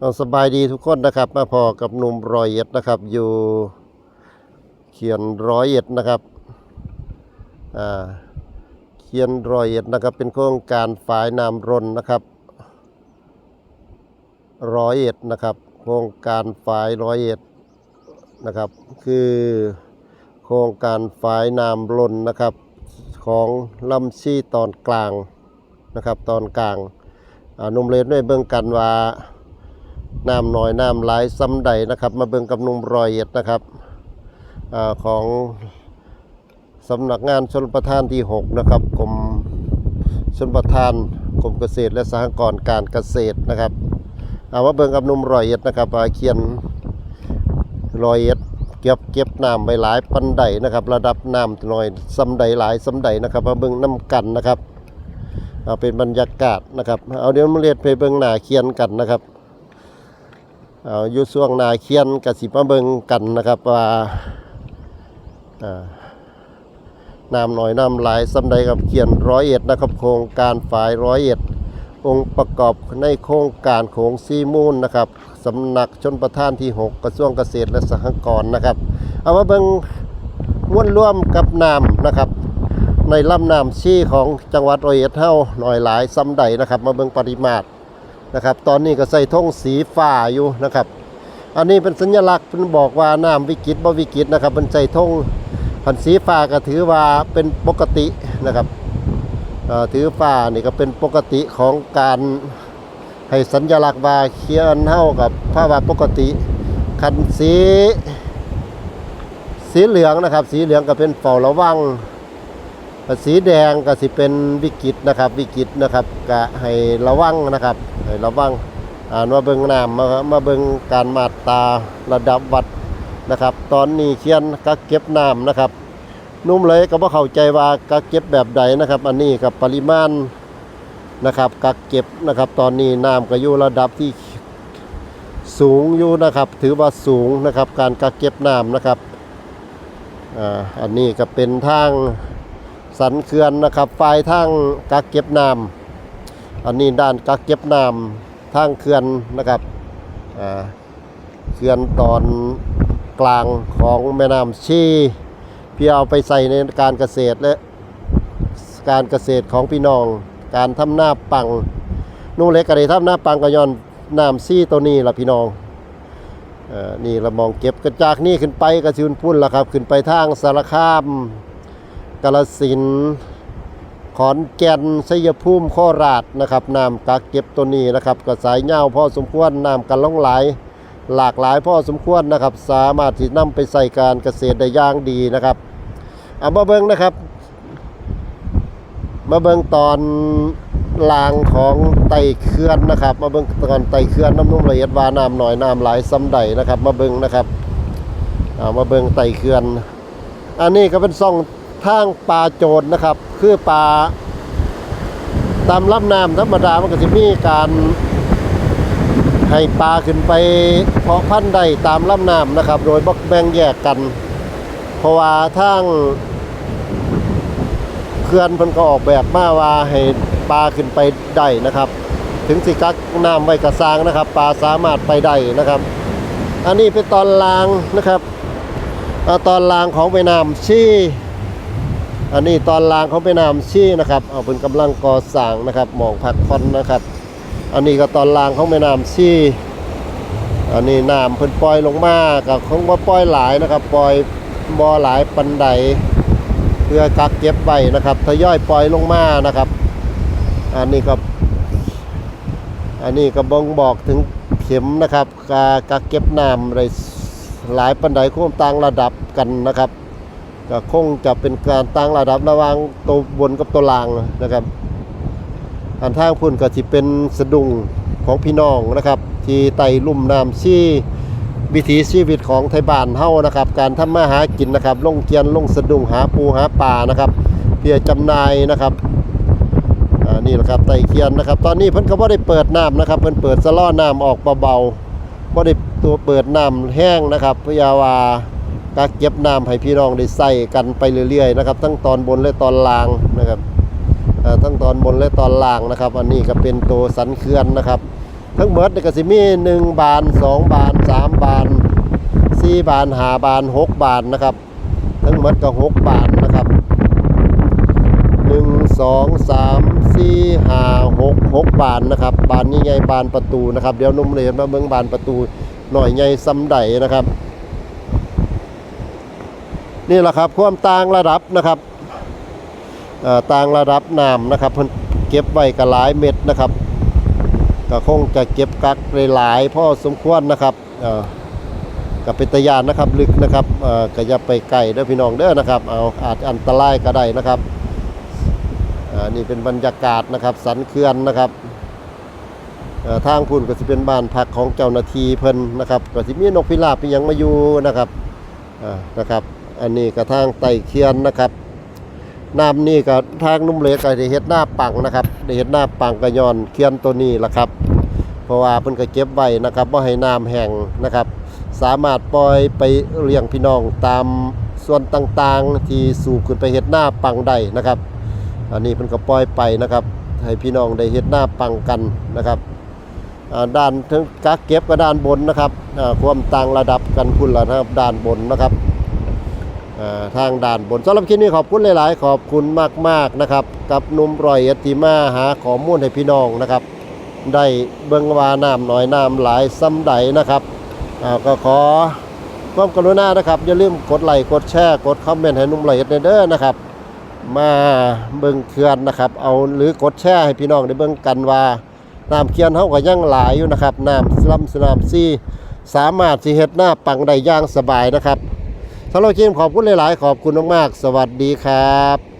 เอาสบายดีทุกคนนะครับ มาพอกับหนุ่มรอยเอ็ดนะครับ อยู่เขียนร้อยเอ็ดนะครับอ่าเขียนรอยเอ็ดนะครับ เป็นโครงการฝ่ายน้ำรนนะครับร้อยเอ็ดนะครับ โครงการฝ่ายร้อยเอ็ดนะครับ คือโครงการฝ่ายน้ำรนนะครับ ของลำชีตอนกลางนะครับ ตอนกลางนุ่มเลนด้วยเบิ่งกันว่า น้ำน้อยน้ำหลายซ้ำใดนะครับ มาเบิ่งกับนุ่มรอยเอ็ดนะครับอของสำนักงานชนประทานที่ 6 นะครับกรมชนประทานกรมเกษตรและสหกรณ์การเกษตรนะครับเอามาเบิ่งกับนุ่มรอยเอ็ดนะครับว่าเขียนรอยเอ็ดเก็บเก็บน้ำไว้หลายปันใดนะครับ ระดับน้ำน้อยซ้ำใดหลายซ้ำใดนะครับมาเบิ่งน้ำกันนะครับเอาเป็นบรรยากาศนะครับ เอาเดี๋ยวมาเรียนไปเบิ่งหน้าเขียนกันนะครับ เอาอยู่ช่วงนาเคียนกับสิมาเบิงกันนะครับว่าน้ำหน่อยน้ำหลายสำใดกับเขียนร้อยเอ็ดนะครับโครงการฝ่ายร้อยเอ็ดองค์ประกอบในโครงการโขงซีมูลนะครับสำนักชนประทานที่ 6 กระทรวงเกษตรและสหกรณ์นะครับ เอามาเบิงม้วนร่วมกับน้ำนะครับ ในลำน้ำชีของจังหวัดร้อยเอ็ดเฮาหน่อยหลายซ้ำใดนะครับ มาเบิงปริมาตร นะครับ ตอนนี้ก็ใส่ธงสีฟ้าอยู่นะครับ อันนี้เป็นสัญลักษณ์เพิ่นบอกว่าน้ำวิกฤตบ่วิกฤตนะครับเป็นใส่ธงพันสีฟ้าก็ถือว่าเป็นปกตินะครับถือฟ้านี่ก็เป็นปกติของการให้สัญลักษณ์ว่าเขียนเท่ากับภาวะปกติคันสีสีเหลืองนะครับ สีเหลืองก็เป็นเฝ้าระวัง สีแดงก็สิเป็นวิกฤตนะครับ วิกฤตนะครับก็ให้ระวังนะครับให้ระวังอ่านว่าเบิงน้ำมามาเบิงการมาตาระดับวัดนะครับ ตอนนี้เขียนกักเก็บน้ำนะครับ นุ่มเลยก็บ่เข้าใจว่ากักเก็บแบบใดนะครับ อันนี้กับปริมาณนะครับ กักเก็บนะครับ ตอนนี้น้ำก็อยู่ระดับที่สูงอยู่นะครับ ถือว่าสูงนะครับ การกักเก็บน้ำนะครับอ่าอันนี้ก็เป็นทาง สันเขื่อนนะครับฝ่ายทางกักเก็บน้ำอันนี้ด้านกักเก็บน้ำทางเขื่อนนะครับเขื่อนตอนกลางของแม่น้ำชีเพื่อเอาไปใส่ในการเกษตรและการเกษตรของพี่น้อง การทำหน้าปังนุ่งเล็กกระไดทำหน้าปังก็ย้อนน้ำซีตัวนี้ละพี่น้องอ่อนี่เรามองเก็บกระจากนี่ขึ้นไปกระชินพุ่นละครับ ขึ้นไปทางสารคาม กาลสินขอนแก่นชัยภูมิโคราชนะครับน้ำกักเก็บตัวนี้นะครับก็สายเงาวพอสมควรน้ำกันล่องไหลหลากหลายพอสมควรนะครับ สามารถที่นำไปใส่การเกษตรได้ย่างดีนะครับเอามาเบิ่งนะครับ มาเบิ่งตอนลางของไตเขื่อนนะครับ มาเบิ่งตอนไตเขื่อนน้ำนุ่มละเอียดวาน้ำหน่อยน้ำหลายซ้ำใดนะครับ มาเบิ่งนะครับเอามาเบิ่งไตเขื่อน อันนี้ก็เป็นซ่อง ทางปลาโจรนะครับ คือปลาตามลำน้ำธรรมดามันก็จะมีการให้ปลาขึ้นไปเพาะพันธุ์ได้ตามลำน้ำนะครับ โดยบ่แบ่งแยกกัน เพราะว่าทางเขื่อนเพิ่นก็ออกแบบมาว่าให้ปลาขึ้นไปได้นะครับ ถึงสิกักน้ำไว้กระซางนะครับ ปลาสามารถไปได้นะครับ อันนี้เป็นตอนลางนะครับอตอนลางของแม่น้ำชี่ อันนี้ตอนล่างของแม่น้ำชี่นะครับ เอาเป็นกำลังก่อสร้างนะครับหมองพักผ่อนนะครับ อันนี้ก็ตอนล่างของแม่น้ำชี่อันนี้น้ำเพิ่นปล่อยลงมากับคงว่าปล่อยหลายนะครับ ปล่อยบ่อหลายปันใดเพื่อกักเก็บไว้นะครับทยอยปล่อยลงมานะครับ อันนี้ก็อันนี้ก็บ่งบอกถึงเข็มนะครับกากักเก็บน้ำอะไรหลายปันไดคงต่างระดับกันนะครับ ก็คงจะเป็นการต่างระดับระหว่างตัวบนกับตัวล่างนะครับอันทางพุ่นก็สิเป็นสะดุ้งของพี่น้องนะครับ ที่ไต่ลุ่มน้ำชี่วิถีชีวิตของไทยบ้านเฮานะครับ การทำมาหากินนะครับลงเกียนลงสะดุ้งหาปูหาปลานะครับเพื่อจำหน่ายนะครับอ่านี่แหละครับไต่เคียนนะครับ ตอนนี้เพิ่นก็บ่ได้เปิดน้ำนะครับเพิ่นเปิดสะล้อน้ำออกเบาๆบ่ได้ตัวเปิดน้ำแห้งนะครับพื่อว่า กักเก็บน้ำให้พี่น้องได้ใส่กันไปเรื่อยๆนะครับ ทั้งตอนบนและตอนล่างนะครับทั้งตอนบนและตอนล่างนะครับ อันนี้ก็เป็นตัวสันเขื่อนนะครับ ทั้งหมดนี่ก็สิมี1บาน 2 บาน 3 บาน 4 บาน5บาน 6 บานนะครับ ทั้งหมดก็ 6 บานนะครับ1 2 3 4 5 6 6 บานนะครับ บานใหญ่บานประตูนะครับ เดี๋ยวนุ่มเลยมาเบิ่งบานประตูหน่อยใหญ่ซ้ำใดนะครับ นี่แหละครับความต่างระดับนะครับต่างระดับน้ำนะครับเพิ่นเก็บไว้ก็หลายเม็ดนะครับก็คงจะเก็บกักหลายๆพอสมควรนะครับกับเป็นตะยานนะครับลึกนะครับเอ่อก็อย่าไปไกลเด้อพี่น้องเด้อนะครับเอาอาจอันตรายก็ได้นะครับนี่เป็นบรรยากาศนะครับสันเขื่อนนะครับทางพุ่นก็สิเป็นบ้านพักของเจ้าหน้าที่เพิ่นนะครับก็สิมีนกพิราบอีหยังมาอยู่นะครับนะครับ อันนี้ก็ทางไตเคียนนะครับน้ำนี่ก็ทางนุ่มเล็กก็ได้เฮ็ดหน้าปังนะครับได้เฮ็ดหน้าปังกระยอนเคียนตัวนี้ละครับ เพราะว่าเพิ่นก็เก็บไว้นะครับบ่ให้น้ำแห้งนะครับ สามารถปล่อยไปเลี้ยงพี่น้องตามส่วนต่างๆ ที่สูบขึ้นไปเฮ็ดหน้าปังได้นะครับ อันนี้เพิ่นก็ปล่อยไปนะครับ ให้พี่น้องได้เฮ็ดหน้าปังกันนะครับอ่าด้านทั้งกักเก็บกับด้านบนนะครับความต่างระดับกันพุ่นละนะครับด้านบนนะครับ ทางด่านบนสำหรับคลิปนี้ขอบคุณหลาย ๆ ขอบคุณมาก ๆ นะครับ กับนุ่มรอยเอติมาหาข้อมูลให้พี่น้องนะครับ ได้เบิ่งว่าน้ำน้อยน้ำหลายซ้ำใดนะครับก็ขอความกรุณานะครับ อย่าลืมกดไลค์กดแชร์กดคอมเมนต์ให้นุ่มรอยเอ็ดเด้อนะครับ มาเบิ่งเขื่อนนะครับ เอาหรือกดแชร์ให้พี่น้องได้เบิ่งกันว่าน้ำเขื่อนเฮาก็ยังหลายอยู่นะครับน้ำสลัมสนามซีสามารถสิเฮ็ดหน้าปังได้ย่างสบายนะครับ สำหรับคลิปขอบคุณหลาย ๆ ขอบคุณมาก ๆ สวัสดีครับ